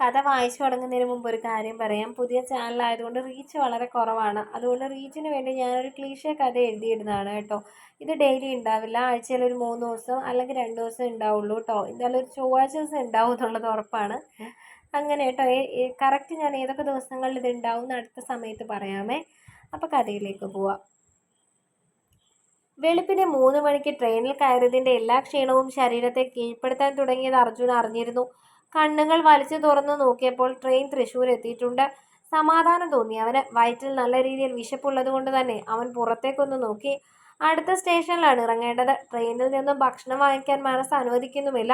കഥ വായിച്ചു തുടങ്ങുന്നതിന് മുമ്പ് ഒരു കാര്യം പറയാം. പുതിയ ചാനലായതുകൊണ്ട് റീച്ച് വളരെ കുറവാണ്. അതുകൊണ്ട് റീച്ചിന് വേണ്ടി ഞാനൊരു ക്ലീഷേ കഥ എഴുതിയിടുന്നതാണ് കേട്ടോ. ഇത് ഡെയിലി ഉണ്ടാവില്ല. ആഴ്ചയിൽ ഒരു മൂന്ന് ദിവസം അല്ലെങ്കിൽ രണ്ട് ദിവസം ഉണ്ടാവുള്ളൂ കേട്ടോ. എന്തായാലും ഒരു ചൊവ്വാഴ്ച ദിവസം ഉണ്ടാവും എന്നുള്ളത് ഉറപ്പാണ്. അങ്ങനെ കേട്ടോ. കറക്റ്റ് ഞാൻ ഏതൊക്കെ ദിവസങ്ങളിൽ ഇത് ഉണ്ടാവും എന്ന് അടുത്ത സമയത്ത് പറയാമേ. അപ്പോൾ കഥയിലേക്ക് പോവാം. വെളുപ്പിന് മൂന്ന് മണിക്ക് ട്രെയിനിൽ കയറിയതിന്റെ എല്ലാ ക്ഷീണവും ശരീരത്തെ കീഴ്പ്പെടുത്താൻ തുടങ്ങിയത് അർജുൻ അറിഞ്ഞിരുന്നു. കണ്ണുകൾ വലിച്ചു തുറന്നു നോക്കിയപ്പോൾ ട്രെയിൻ തൃശ്ശൂർ എത്തിയിട്ടുണ്ട് സമാധാനം തോന്നി. അവന് വയറ്റിൽ നല്ല രീതിയിൽ വിശപ്പുള്ളത് കൊണ്ട് തന്നെ അവൻ പുറത്തേക്കൊന്ന് നോക്കി. അടുത്ത സ്റ്റേഷനിലാണ് ഇറങ്ങേണ്ടത്. ട്രെയിനിൽ നിന്നും ഭക്ഷണം വാങ്ങിക്കാൻ മനസ്സ് അനുവദിക്കുന്നുമില്ല.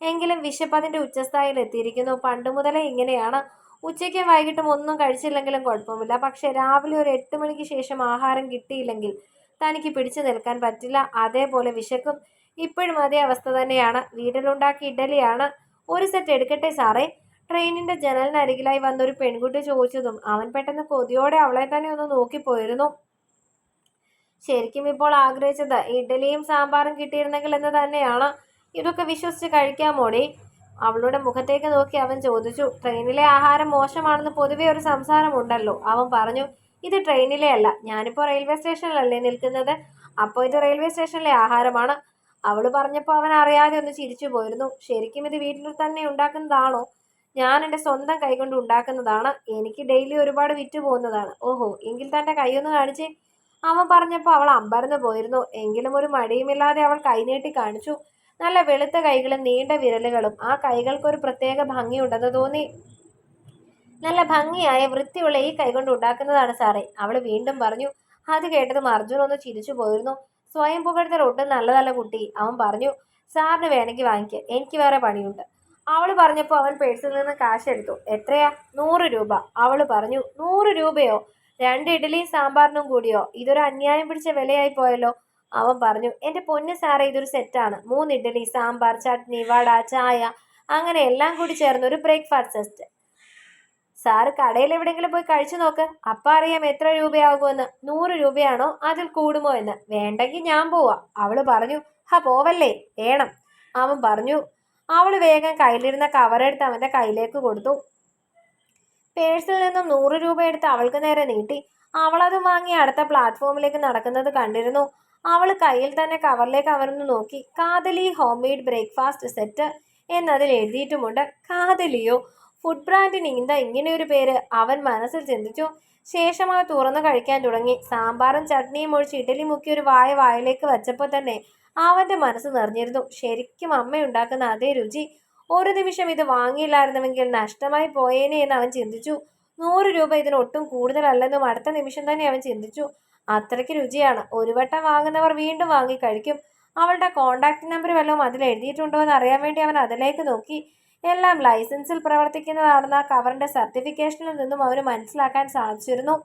എങ്കിലും വിശപ്പ് അതിന്റെ ഉച്ചസ്ഥായിൽ എത്തിയിരിക്കുന്നു. പണ്ട് മുതലേ ഇങ്ങനെയാണ്. ഉച്ചയ്ക്കും വൈകിട്ടും ഒന്നും കഴിച്ചില്ലെങ്കിലും കുഴപ്പമില്ല. പക്ഷേ രാവിലെ ഒരു എട്ട് മണിക്ക് ശേഷം ആഹാരം കിട്ടിയില്ലെങ്കിൽ തനിക്ക് പിടിച്ചു നിൽക്കാൻ പറ്റില്ല. അതേപോലെ വിശക്കും. ഇപ്പോഴും അതേ അവസ്ഥ തന്നെയാണ്. വീട്ടിലുണ്ടാക്കിയ ഇഡലിയാണ്. ഒരു സെറ്റ് എടുക്കട്ടെ സാറേ? ട്രെയിനിന്റെ ജനലിനരികിലായി വന്ന ഒരു പെൺകുട്ടി ചോദിച്ചതും അവൻ പെട്ടെന്ന് കൊതിയോടെ അവളെ തന്നെ ഒന്ന് നോക്കിപ്പോയിരുന്നു ശരിക്കും ഇപ്പോൾ ആഗ്രഹിച്ചത് ഇഡലിയും സാമ്പാറും കിട്ടിയിരുന്നെങ്കിൽ എന്ന് തന്നെയാണ്. ഇതൊക്കെ വിശ്വസിച്ച് കഴിക്കാമോടി? അവളുടെ മുഖത്തേക്ക് നോക്കി അവൻ ചോദിച്ചു. ട്രെയിനിലെ ആഹാരം മോശമാണെന്ന് പൊതുവെ ഒരു സംസാരമുണ്ടല്ലോ. അവൻ പറഞ്ഞു ഇത് ട്രെയിനിലെ അല്ല. ഞാനിപ്പോൾ റെയിൽവേ സ്റ്റേഷനിലല്ലേ നിൽക്കുന്നത്. അപ്പോൾ ഇത് റെയിൽവേ സ്റ്റേഷനിലെ ആഹാരമാണ്. അവൾ പറഞ്ഞപ്പോൾ അവൻ അറിയാതെ ഒന്ന് ചിരിച്ചു പോയിരുന്നു. ശരിക്കും ഇത് വീട്ടിൽ തന്നെ ഉണ്ടാക്കുന്നതാണോ? ഞാൻ എന്റെ സ്വന്തം കൈകൊണ്ട് ഉണ്ടാക്കുന്നതാണ്. എനിക്ക് ഡെയിലി ഒരുപാട് വിറ്റ് പോകുന്നതാണ്. ഓഹോ എങ്കിൽ തന്റെ കൈയൊന്ന് കാണിച്ച്. അവൻ പറഞ്ഞപ്പോൾ അവൾ അമ്പരന്ന് പോയിരുന്നു. എങ്കിലും ഒരു മടിയുമില്ലാതെ അവൾ കൈനീട്ടി കാണിച്ചു. നല്ല വെളുത്ത കൈകളും നീണ്ട വിരലുകളും. ആ കൈകൾക്ക് ഒരു പ്രത്യേക ഭംഗിയുണ്ടെന്ന് തോന്നി. നല്ല ഭംഗിയായ വൃത്തിയുള്ള ഈ കൈകൊണ്ട് ഉണ്ടാക്കുന്നതാണ് സാറേ അവൾ വീണ്ടും പറഞ്ഞു. അത് കേട്ടതും അർജുൻ ഒന്ന് ചിരിച്ചു പോയിരുന്നു. സ്വയം പുകഴ്ത്തൽ ഒട്ടും നല്ല കുട്ടി. അവൻ പറഞ്ഞു സാറിന് വേണമെങ്കിൽ വാങ്ങിക്കുക എനിക്ക് വേറെ പണിയുണ്ട്. അവൾ പറഞ്ഞപ്പോൾ അവൻ പേഴ്സിൽ നിന്ന് കാശ് എടുത്തു. എത്രയാ? നൂറ് രൂപ. അവൾ പറഞ്ഞു നൂറ് രൂപയോ? രണ്ട് ഇഡലിയും സാമ്പാറിനും കൂടിയോ? ഇതൊരു അന്യായം പിടിച്ച വിലയായി പോയല്ലോ. അവൻ പറഞ്ഞു എന്റെ പൊന്ന് സാറേ ഇതൊരു സെറ്റാണ് മൂന്ന് ഇഡലി സാമ്പാർ ചട്നി വട ചായ അങ്ങനെ എല്ലാം കൂടി ചേർന്ന് ഒരു ബ്രേക്ക്ഫാസ്റ്റ് സെറ്റ് സാറ് കടയിൽ എവിടെയെങ്കിലും പോയി കഴിച്ചു നോക്ക്. അപ്പം അറിയാം എത്ര രൂപയാകുമെന്ന്. നൂറ് രൂപയാണോ അതിൽ കൂടുമോ എന്ന്. വേണ്ടെങ്കിൽ ഞാൻ പോവാ. അവൾ പറഞ്ഞു ഹ പോവല്ലേ? വേണം. അവൻ പറഞ്ഞു അവൾ വേഗം കയ്യിലിരുന്ന കവറെടുത്ത് അവന്റെ കയ്യിലേക്ക് കൊടുത്തു. പേഴ്സിൽ നിന്നും നൂറ് രൂപ എടുത്ത് അവൾക്ക് നേരെ നീട്ടി. അവളത് വാങ്ങി അടുത്ത പ്ലാറ്റ്ഫോമിലേക്ക് നടക്കുന്നത് കണ്ടിരുന്നു. അവൾ കയ്യിൽ തന്നെ കവറിലേക്ക് അവരൊന്ന് നോക്കി. Kathali home made breakfast set എന്നതിൽ എഴുതിയിട്ടുമുണ്ട്. കാതലിയോ ഫുഡ് ബ്രാൻഡിന് ഇങ്ങനെ ഇങ്ങനെയൊരു പേര് അവൻ മനസ്സിൽ ചിന്തിച്ചു. ശേഷം തുറന്നു കഴിക്കാൻ തുടങ്ങി. സാമ്പാറും ചട്നിയും ഒഴിച്ച് ഇഡലി മുക്കി ഒരു വായ വായിലേക്ക് വച്ചപ്പോൾ തന്നെ അവന്റെ മനസ്സ് നിറഞ്ഞിരുന്നു. ശരിക്കും അമ്മ ഉണ്ടാക്കുന്ന അതേ രുചി. ഒരു നിമിഷം ഇത് വാങ്ങിയില്ലായിരുന്നുവെങ്കിൽ നഷ്ടമായി പോയേനെ എന്ന് അവൻ ചിന്തിച്ചു. നൂറ് രൂപ ഇതിന് ഒട്ടും കൂടുതലല്ലെന്നും അടുത്ത നിമിഷം തന്നെ അവൻ ചിന്തിച്ചു. അത്രയ്ക്ക് രുചിയാണ്. ഒരു വട്ടം വാങ്ങുന്നവർ വീണ്ടും വാങ്ങി കഴിക്കും. അവളുടെ കോണ്ടാക്ട് നമ്പർ വല്ലതും അതിൽ എഴുതിയിട്ടുണ്ടോ എന്ന് അറിയാൻ വേണ്ടി അവൻ അതിലേക്ക് നോക്കി. എല്ലാം ലൈസൻസിൽ പ്രവർത്തിക്കുന്നതാണെന്ന് ആ കവറിന്റെ സർട്ടിഫിക്കേഷനിൽ നിന്നും അവന് മനസ്സിലാക്കാൻ സാധിച്ചിരുന്നു.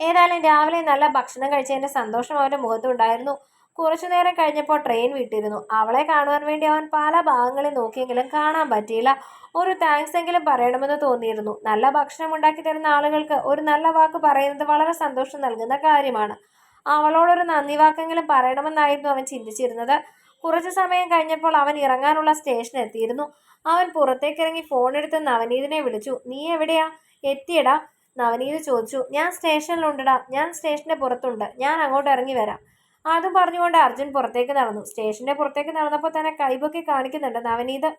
ഏതായാലും രാവിലെ നല്ല ഭക്ഷണം കഴിച്ചതിന്റെ സന്തോഷം അവന്റെ മുഖത്തുണ്ടായിരുന്നു കുറച്ചു നേരം കഴിഞ്ഞപ്പോൾ ട്രെയിൻ വിട്ടിരുന്നു. അവളെ കാണുവാൻ വേണ്ടി അവൻ പല ഭാഗങ്ങളിൽ നോക്കിയെങ്കിലും കാണാൻ പറ്റിയില്ല. ഒരു താങ്ക്സ് എങ്കിലും പറയണമെന്ന് തോന്നിയിരുന്നു. നല്ല ഭക്ഷണം ഉണ്ടാക്കി തരുന്ന ആളുകൾക്ക് ഒരു നല്ല വാക്ക് പറയുന്നത് വളരെ സന്തോഷം നൽകുന്ന കാര്യമാണ്. അവളോടൊരു നന്ദി വാക്കെങ്കിലും പറയണമെന്നായിരുന്നു അവൻ ചിന്തിച്ചിരുന്നത്. കുറച്ചു സമയം കഴിഞ്ഞപ്പോൾ അവൻ ഇറങ്ങാനുള്ള സ്റ്റേഷൻ എത്തിയിരുന്നു. അവൻ പുറത്തേക്കിറങ്ങി ഫോൺ എടുത്ത് നവനീതിനെ വിളിച്ചു. നീ എവിടെയാ? എത്തിയടാ നവനീത് ചോദിച്ചു. ഞാൻ സ്റ്റേഷനിലുണ്ടടാ. ഞാൻ സ്റ്റേഷന്റെ പുറത്തുണ്ട്. ഞാൻ അങ്ങോട്ട് ഇറങ്ങി വരാം. അതും പറഞ്ഞുകൊണ്ട് അർജുൻ പുറത്തേക്ക് നടന്നു. സ്റ്റേഷന്റെ പുറത്തേക്ക് നടന്നപ്പോൾ തന്നെ കൈപൊക്കി കാണിക്കുന്നുണ്ട് നവനീത്.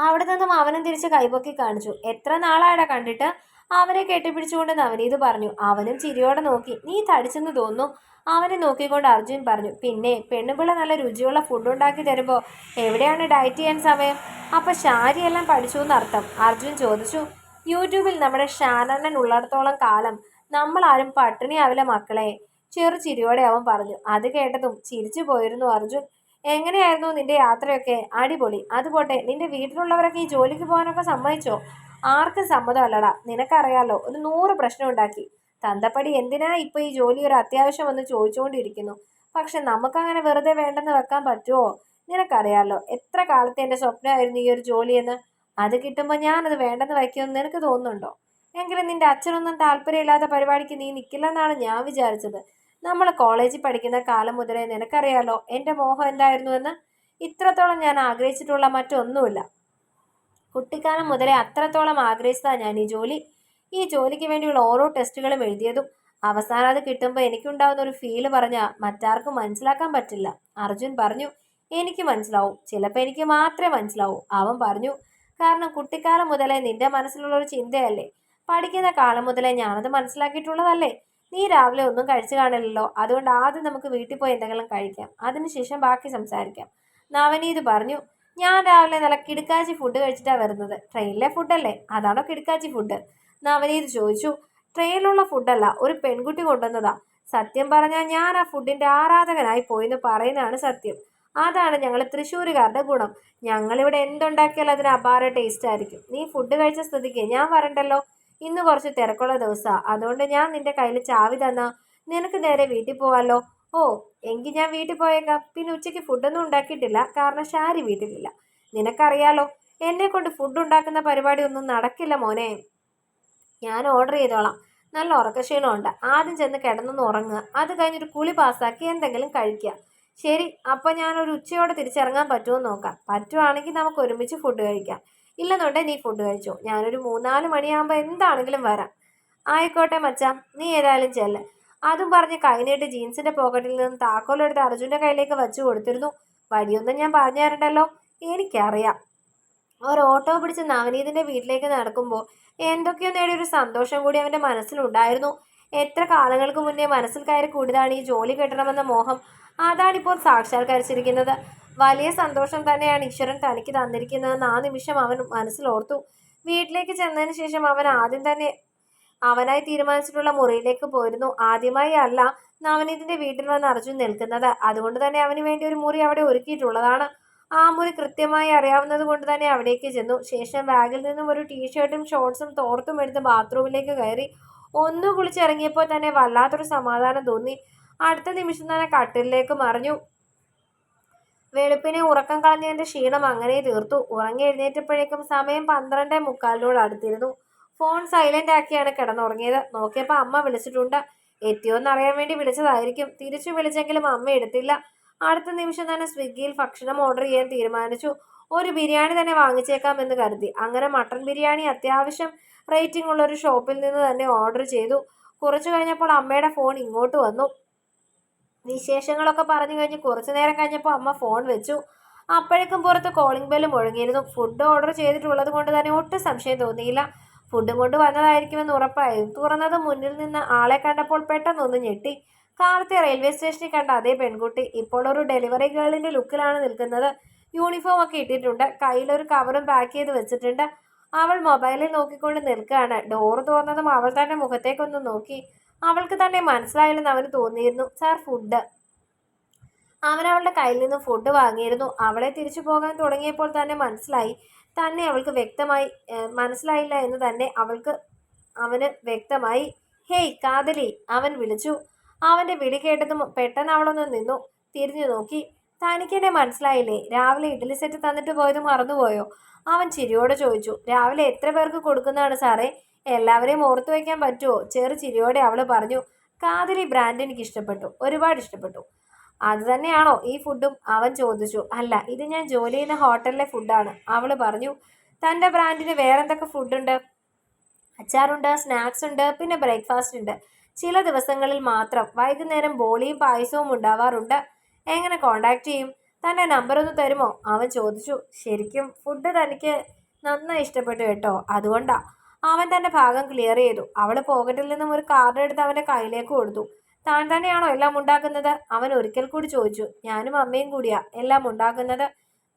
അവിടെ നിന്നും അവനും തിരിച്ച് കൈപൊക്കി കാണിച്ചു. എത്ര നാളായടാ കണ്ടിട്ട്? അവനെ കെട്ടിപ്പിടിച്ചുകൊണ്ട് നവനീത് പറഞ്ഞു. അവനും ചിരിയോടെ നോക്കി. നീ തടിച്ചെന്ന് തോന്നുന്നു? അവനെ നോക്കിക്കൊണ്ട് അർജുൻ പറഞ്ഞു. പിന്നെ പെണ്ണുപിള്ള നല്ല രുചിയുള്ള ഫുഡ് ഉണ്ടാക്കി തരുമ്പോൾ എവിടെയാണ് ഡയറ്റ് ചെയ്യാൻ സമയം? അപ്പം ശാരിയെല്ലാം പഠിച്ചു എന്നർത്ഥം. അർജുൻ ചോദിച്ചു. യൂട്യൂബിൽ നമ്മുടെ ഷാനണ്ണൻ ഉള്ളിടത്തോളം കാലം നമ്മളാരും പട്ടിണിയാവില്ല മക്കളെ. ചെറു ചിരിയോടെ അവൻ പറഞ്ഞു. അത് കേട്ടതും ചിരിച്ചു പോയിരുന്നു അർജുൻ. എങ്ങനെയായിരുന്നു നിന്റെ യാത്രയൊക്കെ? അടിപൊളി. അതുപോട്ടെ നിന്റെ വീട്ടിലുള്ളവരൊക്കെ ഈ ജോലിക്ക് പോകാനൊക്കെ സമ്മതിച്ചോ? ആർക്കും സമ്മതമല്ലടാ. നിനക്കറിയാലോ ഒരു നൂറ് പ്രശ്നം ഉണ്ടാക്കി തന്തപ്പടി എന്തിനാ ഇപ്പൊ ഈ ജോലി ഒരു അത്യാവശ്യം വന്ന് ചോദിച്ചുകൊണ്ടിരിക്കുന്നു പക്ഷെ നമുക്കങ്ങനെ വെറുതെ വേണ്ടെന്ന് വെക്കാൻ പറ്റുമോ നിനക്കറിയാലോ എത്ര കാലത്തെ എന്റെ സ്വപ്നമായിരുന്നു ഈ ഒരു ജോലിയെന്ന്? അത് കിട്ടുമ്പോൾ അത് വേണ്ടെന്ന് വയ്ക്കുമെന്ന് നിനക്ക് തോന്നുന്നുണ്ടോ? എങ്കിലും നിന്റെ അച്ഛനൊന്നും താല്പര്യമില്ലാത്ത പരിപാടിക്ക് നീ നിൽക്കില്ലെന്നാണ് ഞാൻ വിചാരിച്ചത്. നമ്മൾ കോളേജിൽ പഠിക്കുന്ന കാലം മുതലേ നിനക്കറിയാലോ എന്റെ മോഹം എന്തായിരുന്നു എന്ന്? ഇത്രത്തോളം ഞാൻ ആഗ്രഹിച്ചിട്ടുള്ള മറ്റൊന്നുമില്ല. കുട്ടിക്കാലം മുതലേ അത്രത്തോളം ആഗ്രഹിച്ചതാണ് ഞാൻ ഈ ജോലി. ഈ ജോലിക്ക് വേണ്ടിയുള്ള ഓരോ ടെസ്റ്റുകളും എഴുതിയതും അവസാനം അത് കിട്ടുമ്പോൾ എനിക്കുണ്ടാവുന്ന ഒരു ഫീൽ പറഞ്ഞാൽ മറ്റാർക്കും മനസ്സിലാക്കാൻ പറ്റില്ല. അർജുൻ പറഞ്ഞു എനിക്ക് മനസ്സിലാവും. ചിലപ്പോൾ എനിക്ക് മാത്രമേ മനസ്സിലാവൂ. അവൻ പറഞ്ഞു കാരണം കുട്ടിക്കാലം മുതലേ നിന്റെ മനസ്സിലുള്ള ഒരു ചിന്തയല്ലേ? പഠിക്കുന്ന കാലം മുതലേ ഞാനത് മനസ്സിലാക്കിയിട്ടുള്ളതല്ലേ? നീ രാവിലെ ഒന്നും കഴിച്ചു കാണില്ലല്ലോ. അതുകൊണ്ട് ആദ്യം നമുക്ക് വീട്ടിൽ പോയി എന്തെങ്കിലും കഴിക്കാം. അതിനുശേഷം ബാക്കി സംസാരിക്കാം. നവനീത് പറഞ്ഞു ഞാൻ രാവിലെ നല്ല കിടുക്കാച്ചി ഫുഡ് കഴിച്ചിട്ടാണ് വരുന്നത്. ട്രെയിനിലെ ഫുഡല്ലേ അതാണോ കിടുക്കാച്ചി ഫുഡ് നവനീത് ചോദിച്ചു. ട്രെയിനിലുള്ള ഫുഡല്ല ഒരു പെൺകുട്ടി കൊണ്ടുവന്നതാ. സത്യം പറഞ്ഞാൽ ഞാൻ ആ ഫുഡിന്റെ ആരാധകനായി പോയെന്ന് പറയുന്നതാണ് സത്യം. അതാണ് ഞങ്ങൾ തൃശ്ശൂരുകാരുടെ ഗുണം. ഞങ്ങളിവിടെ എന്തുണ്ടാക്കിയാലും അതിന് അപാര ടേസ്റ്റ് ആയിരിക്കും. നീ ഫുഡ് കഴിച്ച സ്ഥിതിക്ക് ഞാൻ വരണ്ടല്ലോ? ഇന്ന് കുറച്ച് തിരക്കുള്ള ദിവസമാണ് അതുകൊണ്ട് ഞാൻ നിന്റെ കയ്യിൽ ചാവി തന്നാ. നിനക്ക് നേരെ വീട്ടിൽ പോവാലോ? ഓ എങ്കിൽ ഞാൻ വീട്ടിൽ പോയേക്കാം. പിന്നെ ഉച്ചയ്ക്ക് ഫുഡൊന്നും ഉണ്ടാക്കിയിട്ടില്ല. കാരണം ഷാരി വീട്ടിലില്ല. നിനക്കറിയാലോ എന്നെ കൊണ്ട് ഫുഡ് ഉണ്ടാക്കുന്ന പരിപാടി ഒന്നും നടക്കില്ല മോനെ. ഞാൻ ഓർഡർ ചെയ്തോളാം. നല്ല ഉറക്കക്ഷീണമുണ്ട്. ആദ്യം ചെന്ന് കിടന്നൊന്ന് ഉറങ്ങുക. അത് കഴിഞ്ഞൊരു കുളി പാസ്സാക്കി എന്തെങ്കിലും കഴിക്കുക. ശരി അപ്പം ഞാനൊരു ഉച്ചയോടെ തിരിച്ചിറങ്ങാൻ പറ്റുമോ നോക്കാം. പറ്റുവാണെങ്കിൽ നമുക്ക് ഒരുമിച്ച് ഫുഡ് കഴിക്കാം. ഇല്ലെന്നുണ്ടെങ്കിൽ നീ ഫുഡ് കഴിച്ചോ. ഞാനൊരു മൂന്നാൽ മണിയാകുമ്പോൾ എന്താണെങ്കിലും വരാം. ആയിക്കോട്ടെ മച്ചാ നീ ഏതായാലും ചെല്ല്. അതും പറഞ്ഞ് കൈനീട്ട് ജീൻസിന്റെ പോക്കറ്റിൽ നിന്ന് താക്കോലെടുത്ത് അർജുന്റെ കയ്യിലേക്ക് വെച്ചു കൊടുത്തിരുന്നു. വഴിയൊന്നും ഞാൻ പറഞ്ഞു തരണ്ടല്ലോ. എനിക്കറിയാം. ഒരു ഓട്ടോ പിടിച്ച് നവനീതിന്റെ വീട്ടിലേക്ക് നടക്കുമ്പോൾ എന്തൊക്കെയോ നേടിയൊരു സന്തോഷം കൂടി അവന്റെ മനസ്സിലുണ്ടായിരുന്നു. എത്ര കാലങ്ങൾക്ക് മുന്നേ മനസ്സിൽ കയറി കൂടിയതാണ് ഈ ജോലി കിട്ടണമെന്ന മോഹം അതാണിപ്പോൾ സാക്ഷാത്കരിച്ചിരിക്കുന്നത്. വലിയ സന്തോഷം തന്നെയാണ് ഈശ്വരൻ തനിക്ക് തന്നിരിക്കുന്നതെന്ന് ആ നിമിഷം അവൻ മനസ്സിലോർത്തു. വീട്ടിലേക്ക് ചെന്നതിന് ശേഷം അവൻ ആദ്യം തന്നെ അവനായി തീരുമാനിച്ചിട്ടുള്ള മുറിയിലേക്ക് പോയിരുന്നു. ആദ്യമായി അല്ല നവനീതിന്റെ വീട്ടിൽ വന്ന് അർജുൻ നിൽക്കുന്നത്. അതുകൊണ്ട് തന്നെ അവന് വേണ്ടി ഒരു മുറി അവിടെ ഒരുക്കിയിട്ടുള്ളതാണ്. ആ മുറി കൃത്യമായി അറിയാവുന്നത് കൊണ്ട് തന്നെ അവിടേക്ക് ചെന്നു. ശേഷം ബാഗിൽ നിന്നും ഒരു ടീഷർട്ടും ഷോർട്സും തോർത്തും എടുത്ത് ബാത്റൂമിലേക്ക് കയറി. ഒന്ന് കുളിച്ചിറങ്ങിയപ്പോൾ തന്നെ വല്ലാത്തൊരു സമാധാനം തോന്നി. അടുത്ത നിമിഷം തന്നെ കട്ടിലേക്ക് മറിഞ്ഞു. വെളുപ്പിനെ ഉറക്കം കളഞ്ഞതിന്റെ ക്ഷീണം അങ്ങനെ തീർത്തു. ഉറങ്ങി എഴുന്നേറ്റപ്പോഴേക്കും സമയം പന്ത്രണ്ടേ മുക്കാലിനോട് അടുത്തിരുന്നു. Phone silent ആക്കിയാണ് കിടന്നുറങ്ങിയത്. നോക്കിയപ്പോൾ അമ്മ വിളിച്ചിട്ടുണ്ട്. എത്തിയോന്നറിയാൻ വേണ്ടി വിളിച്ചതായിരിക്കും. തിരിച്ചു വിളിച്ചെങ്കിലും അമ്മ എടുത്തില്ല. അടുത്ത നിമിഷം തന്നെ സ്വിഗ്ഗിയിൽ ഭക്ഷണം ഓർഡർ ചെയ്യാൻ തീരുമാനിച്ചു. ഒരു ബിരിയാണി തന്നെ വാങ്ങിച്ചേക്കാം എന്ന് കരുതി. അങ്ങനെ മട്ടൺ ബിരിയാണി അത്യാവശ്യം റേറ്റിംഗ് ഉള്ള ഒരു ഷോപ്പിൽ നിന്ന് തന്നെ ഓർഡർ ചെയ്തു. കുറച്ചു കഴിഞ്ഞപ്പോൾ അമ്മയുടെ ഫോൺ ഇങ്ങോട്ട് വന്നു. വിശേഷങ്ങളൊക്കെ പറഞ്ഞു കഴിഞ്ഞ് കുറച്ചു നേരം കഴിഞ്ഞപ്പോൾ അമ്മ ഫോൺ വെച്ചു. അപ്പോഴേക്കും പുറത്ത് കോളിംഗ് ബെല്ല് മുഴങ്ങിയിരുന്നു. ഫുഡ് ഓർഡർ ചെയ്തിട്ടുള്ളത് കൊണ്ട് തന്നെ ഒട്ടും സംശയം തോന്നിയില്ല. ഫുഡും കൊണ്ട് വന്നതായിരിക്കുമെന്ന് ഉറപ്പായിരുന്നു തുറന്നത് മുന്നിൽ നിന്ന് ആളെ കണ്ടപ്പോൾ പെട്ടെന്നൊന്ന് ഞെട്ടി. കാലത്തെ റെയിൽവേ സ്റ്റേഷനിൽ കണ്ട അതേ പെൺകുട്ടി. ഇപ്പോൾ ഒരു ഡെലിവറി ഗേളിന്റെ ലുക്കിലാണ് നിൽക്കുന്നത്. യൂണിഫോം ഒക്കെ ഇട്ടിട്ടുണ്ട്. കയ്യിലൊരു കവറും പാക്ക് ചെയ്ത് വെച്ചിട്ടുണ്ട്. അവൾ മൊബൈലിൽ നോക്കിക്കൊണ്ട് നിൽക്കുകയാണ്. ഡോർ തുറന്നതും അവൾ തന്നെ മുഖത്തേക്കൊന്ന് നോക്കി. അവൾക്ക് തന്നെ മനസ്സിലായില്ലെന്ന് അവന് തോന്നിയിരുന്നു. സാർ ഫുഡ് അവൻ അവളുടെ കയ്യിൽ നിന്ന് ഫുഡ് വാങ്ങിയിരുന്നു. അവളെ തിരിച്ചു പോകാൻ തുടങ്ങിയപ്പോൾ തന്നെ മനസ്സിലായി. തന്നെ അവൾക്ക് വ്യക്തമായി മനസ്സിലായില്ല എന്ന് തന്നെ അവൾക്ക് അവന് വ്യക്തമായി ഹേയ് കാതലി അവൻ വിളിച്ചു. അവന്റെ വിളി കേട്ടതും പെട്ടെന്ന് അവളൊന്ന് നിന്നു തിരിഞ്ഞു നോക്കി. തനിക്കെന്നെ മനസ്സിലായില്ലേ? രാവിലെ ഇഡ്ഡലി സെറ്റ് തന്നിട്ട് പോയത് മറന്നുപോയോ? അവൻ ചിരിയോടെ ചോദിച്ചു. രാവിലെ എത്ര പേർക്ക് കൊടുക്കുന്നതാണ് സാറേ? എല്ലാവരെയും ഓർത്തു വയ്ക്കാൻ പറ്റുമോ ചെറു ചിരിയോടെ അവൾ പറഞ്ഞു. കാതലി ബ്രാൻഡ് എനിക്ക് ഇഷ്ടപ്പെട്ടു ഒരുപാട് ഇഷ്ടപ്പെട്ടു. അത് തന്നെയാണോ? ഈ ഫുഡും അവൻ ചോദിച്ചു. അല്ല ഇത് ഞാൻ ജോലി ചെയ്യുന്ന ഹോട്ടലിലെ ഫുഡാണ്. അവൾ പറഞ്ഞു തന്റെ ബ്രാൻഡിന് വേറെന്തൊക്കെ ഫുഡുണ്ട്? അച്ചാറുണ്ട് സ്നാക്സ് ഉണ്ട് പിന്നെ ബ്രേക്ക്ഫാസ്റ്റ് ഉണ്ട്. ചില ദിവസങ്ങളിൽ മാത്രം വൈകുന്നേരം ബോളിയും പായസവും ഉണ്ടാവാറുണ്ട്. എങ്ങനെ കോണ്ടാക്ട് ചെയ്യും? തന്റെ നമ്പർ ഒന്ന് തരുമോ? അവൻ ചോദിച്ചു. ശരിക്കും ഫുഡ് തനിക്ക് നന്നായി ഇഷ്ടപ്പെട്ടു കേട്ടോ. അതുകൊണ്ടാ. അവൻ തന്റെ ഭാഗം ക്ലിയർ ചെയ്തു. അവൾ പോക്കറ്റിൽ നിന്നും ഒരു കാർഡ് എടുത്ത് അവന്റെ കയ്യിലേക്ക് കൊടുത്തു. താൻ തന്നെയാണോ എല്ലാം ഉണ്ടാക്കുന്നത്? അവൻ ഒരിക്കൽ കൂടി ചോദിച്ചു. ഞാനും അമ്മയും കൂടിയാ എല്ലാം ഉണ്ടാക്കുന്നത്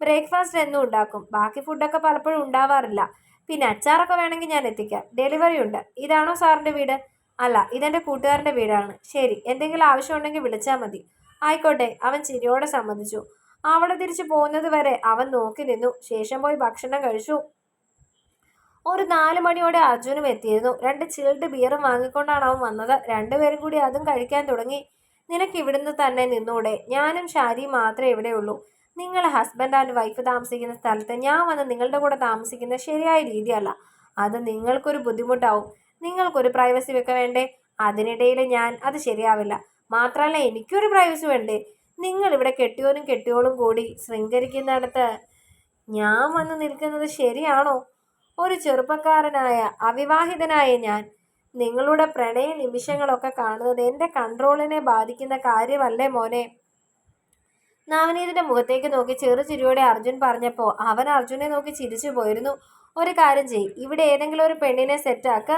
ബ്രേക്ക്ഫാസ്റ്റ് എന്നും ഉണ്ടാക്കും. ബാക്കി ഫുഡൊക്കെ പലപ്പോഴും ഉണ്ടാവാറില്ല. പിന്നെ അച്ചാറൊക്കെ വേണമെങ്കിൽ ഞാൻ എത്തിക്കാം. ഡെലിവറി ഉണ്ട്. ഇതാണോ സാറിന്റെ വീട്? അല്ല ഇതെന്റെ കൂട്ടുകാരന്റെ വീടാണ്. ശരി എന്തെങ്കിലും ആവശ്യമുണ്ടെങ്കിൽ വിളിച്ചാൽ മതി. ആയിക്കോട്ടെ അവൻ ചിരിയോടെ സമ്മതിച്ചു. അവളെ തിരിച്ചു പോകുന്നത് വരെ അവൻ നോക്കി നിന്നു. ശേഷം പോയി ഭക്ഷണം കഴിച്ചു. ഒരു നാല് മണിയോടെ അർജുനും എത്തിയിരുന്നു. രണ്ട് ചിൽഡ് ബിയറും വാങ്ങിക്കൊണ്ടാണ് അവൻ വന്നത്. രണ്ടുപേരും കൂടി അതും കഴിക്കാൻ തുടങ്ങി. നിനക്ക് ഇവിടുന്ന് തന്നെ നിന്നൂടെ. ഞാനും ഷാരിയും മാത്രമേ ഇവിടെയുള്ളൂ. നിങ്ങൾ ഹസ്ബൻഡ് ആൻഡ് വൈഫ് താമസിക്കുന്ന സ്ഥലത്ത് ഞാൻ വന്ന് നിങ്ങളുടെ കൂടെ താമസിക്കുന്ന ശരിയായ രീതിയല്ല. അത് നിങ്ങൾക്കൊരു ബുദ്ധിമുട്ടാവും. നിങ്ങൾക്കൊരു പ്രൈവസി വെക്ക വേണ്ടേ? അതിനിടയിൽ ഞാൻ അത് ശരിയാവില്ല. മാത്രമല്ല എനിക്കൊരു പ്രൈവസി വേണ്ടേ? നിങ്ങൾ ഇവിടെ കെട്ടിയോനും കെട്ടിയോളും കൂടി ശൃംഗരിക്കുന്നിടത്ത് ഞാൻ വന്ന് നിൽക്കുന്നത് ശരിയാണോ? ഒരു ചെറുപ്പക്കാരനായ അവിവാഹിതനായ ഞാൻ നിങ്ങളുടെ പ്രണയ നിമിഷങ്ങളൊക്കെ കാണുന്നത് എന്റെ കൺട്രോളിനെ ബാധിക്കുന്ന കാര്യമല്ലേ മോനെ? നവനീതിന്റെ മുഖത്തേക്ക് നോക്കി ചെറുചിരിയോടെ അർജുൻ പറഞ്ഞപ്പോൾ അവൻ അർജുനെ നോക്കി ചിരിച്ചു പോയിരുന്നു. ഒരു കാര്യം ചെയ് ഇവിടെ ഏതെങ്കിലും ഒരു പെണ്ണിനെ സെറ്റാക്ക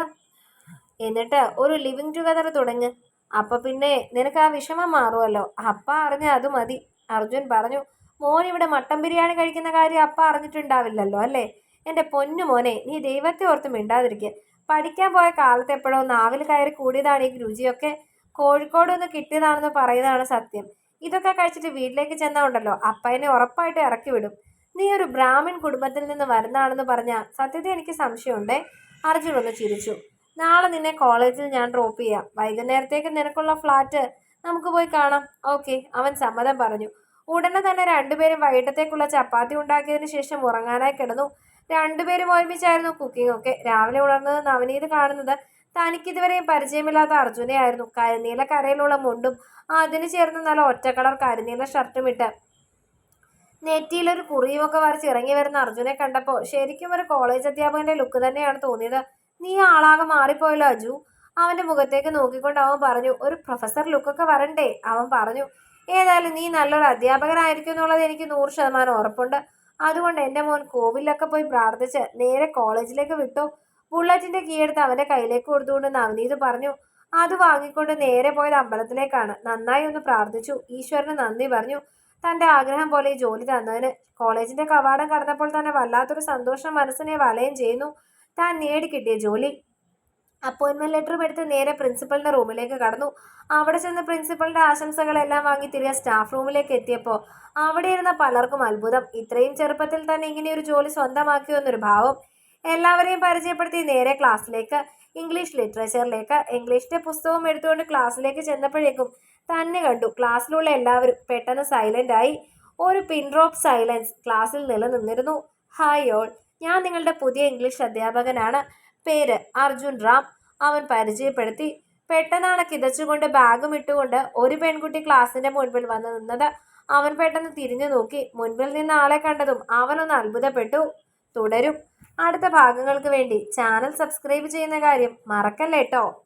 എന്നിട്ട് ഒരു ലിവിങ് ടുഗദർ തുടങ്ങ്. അപ്പൊ പിന്നെ നിനക്ക് ആ വിഷമം മാറുമല്ലോ അപ്പ അറിഞ്ഞ അത് മതി. അർജുൻ പറഞ്ഞു മോൻ ഇവിടെ മട്ടൻ ബിരിയാണി കഴിക്കുന്ന കാര്യം അപ്പ അറിഞ്ഞിട്ടുണ്ടാവില്ലല്ലോ അല്ലേ? എന്റെ പൊന്നു മോനെ നീ ദൈവത്തെ ഓർത്ത് മിണ്ടാതിരിക്കുക പഠിക്കാൻ പോയ കാലത്ത് എപ്പോഴോ നാവിൽ കയറി കൂടിയതാണ് ഈ രുചിയൊക്കെ. കോഴിക്കോട് നിന്ന് കിട്ടിയതാണെന്ന് പറയുന്നതാണ് സത്യം. ഇതൊക്കെ കഴിച്ചിട്ട് വീട്ടിലേക്ക് ചെന്നാൽ ഉണ്ടല്ലോ അപ്പനെ ഉറപ്പായിട്ട് ഇറക്കി വിടും. നീ ഒരു ബ്രാഹ്മിൺ കുടുംബത്തിൽ നിന്ന് വരുന്നതാണെന്ന് പറഞ്ഞാൽ സത്യത്തെ എനിക്ക് സംശയമുണ്ടേ? അർജുൻ ഒന്ന് ചിരിച്ചു. നാളെ നിന്നെ കോളേജിൽ ഞാൻ ഡ്രോപ്പ് ചെയ്യാം. വൈകുന്നേരത്തേക്ക് നിനക്കുള്ള ഫ്ലാറ്റ് നമുക്ക് പോയി കാണാം. ഓക്കെ അവൻ സമ്മതം പറഞ്ഞു. ഉടനെ തന്നെ രണ്ടുപേരും വൈകിട്ടത്തേക്കുള്ള ചപ്പാത്തി ഉണ്ടാക്കിയതിന് ശേഷം ഉറങ്ങാനായി കിടന്നു. രണ്ടുപേരും ഒരുമിച്ചായിരുന്നു കുക്കിംഗ് ഒക്കെ. രാവിലെ ഉണർന്നത് നവനീത് കാണുന്നത് തനിക്കിതുവരെയും പരിചയമില്ലാത്ത അർജുനെയായിരുന്നു. കരിനീല കരയിലുള്ള മുണ്ടും അതിന് ചേർന്ന് നല്ല ഒറ്റക്കളർ കരിനീല ഷർട്ടും ഇട്ട് നെറ്റിയിലൊരു കുറിയുമൊക്കെ വരച്ച് ഇറങ്ങി വരുന്ന അർജുനെ കണ്ടപ്പോൾ ശരിക്കും ഒരു കോളേജ് അധ്യാപകന്റെ ലുക്ക് തന്നെയാണ് തോന്നിയത്. നീ ആളാകെ മാറിപ്പോയല്ലോ അജു. അവന്റെ മുഖത്തേക്ക് നോക്കിക്കൊണ്ട് അവൻ പറഞ്ഞു ഒരു പ്രൊഫസർ ലുക്കൊക്കെ വരണ്ടേ? അവൻ പറഞ്ഞു ഏതായാലും നീ നല്ലൊരു അധ്യാപകനായിരിക്കും എന്നുള്ളത് എനിക്ക് നൂറ് ശതമാനം ഉറപ്പുണ്ട്. അതുകൊണ്ട് എന്റെ മോൻ കോവിലൊക്കെ പോയി പ്രാർത്ഥിച്ച് നേരെ കോളേജിലേക്ക് വിട്ടു. ബുള്ളറ്റിന്റെ കീ എടുത്ത് അവന്റെ കയ്യിലേക്ക് കൊടുത്തുകൊണ്ട് നവനീത് പറഞ്ഞു അത് വാങ്ങിക്കൊണ്ട് നേരെ പോയത് അമ്പലത്തിലേക്കാണ്. നന്നായി ഒന്ന് പ്രാർത്ഥിച്ചു. ഈശ്വരന് നന്ദി പറഞ്ഞു. തന്റെ ആഗ്രഹം പോലെ ജോലി തന്നതിന് കോളേജിന്റെ കവാടം കടന്നപ്പോൾ തന്നെ വല്ലാത്തൊരു സന്തോഷം മനസ്സിനെ വലയം ചെയ്യുന്നു. താൻ നേടിക്കിട്ടിയ ജോലി. അപ്പോയിൻമെന്റ് ലെറ്ററും എടുത്ത് നേരെ പ്രിൻസിപ്പലിന്റെ റൂമിലേക്ക് കടന്നു. അവിടെ ചെന്ന് പ്രിൻസിപ്പലിന്റെ ആശംസകളെല്ലാം വാങ്ങി തിരികെ സ്റ്റാഫ് റൂമിലേക്ക് എത്തിയപ്പോൾ അവിടെ ഇരുന്ന പലർക്കും അത്ഭുതം. ഇത്രയും ചെറുപ്പത്തിൽ തന്നെ ഇങ്ങനെ ഒരു ജോലി സ്വന്തമാക്കിയോ എന്നൊരു ഭാവം എല്ലാവരെയും പരിചയപ്പെടുത്തി നേരെ ക്ലാസ്സിലേക്ക് ഇംഗ്ലീഷ് ലിറ്ററേച്ചറിലേക്ക്. ഇംഗ്ലീഷിന്റെ പുസ്തകവും എടുത്തുകൊണ്ട് ക്ലാസ്സിലേക്ക് ചെന്നപ്പോഴേക്കും തന്നെ കണ്ടു. ക്ലാസ്സിലുള്ള എല്ലാവരും പെട്ടെന്ന് സൈലന്റ് ആയി. ഒരു പിൻ ഡ്രോപ്പ് സൈലൻസ് ക്ലാസ്സിൽ നിലനിന്നിരുന്നു. ഹായ് ഓൾ ഞാൻ നിങ്ങളുടെ പുതിയ ഇംഗ്ലീഷ് അധ്യാപകനാണ്. പേര് അർജുൻ റാം. അവൻ പരിചയപ്പെടുത്തി പെട്ടെന്നാണ് കിതച്ചുകൊണ്ട് ബാഗും ഇട്ടുകൊണ്ട് ഒരു പെൺകുട്ടി ക്ലാസിന്റെ മുൻപിൽ വന്ന് നിന്നത്. അവൻ പെട്ടെന്ന് തിരിഞ്ഞു നോക്കി. മുൻപിൽ നിന്ന് ആളെ കണ്ടതും അവനൊന്ന് അത്ഭുതപ്പെട്ടു. തുടരും. അടുത്ത ഭാഗങ്ങൾക്ക് വേണ്ടി ചാനൽ സബ്സ്ക്രൈബ് ചെയ്യുന്ന കാര്യം മറക്കല്ലേട്ടോ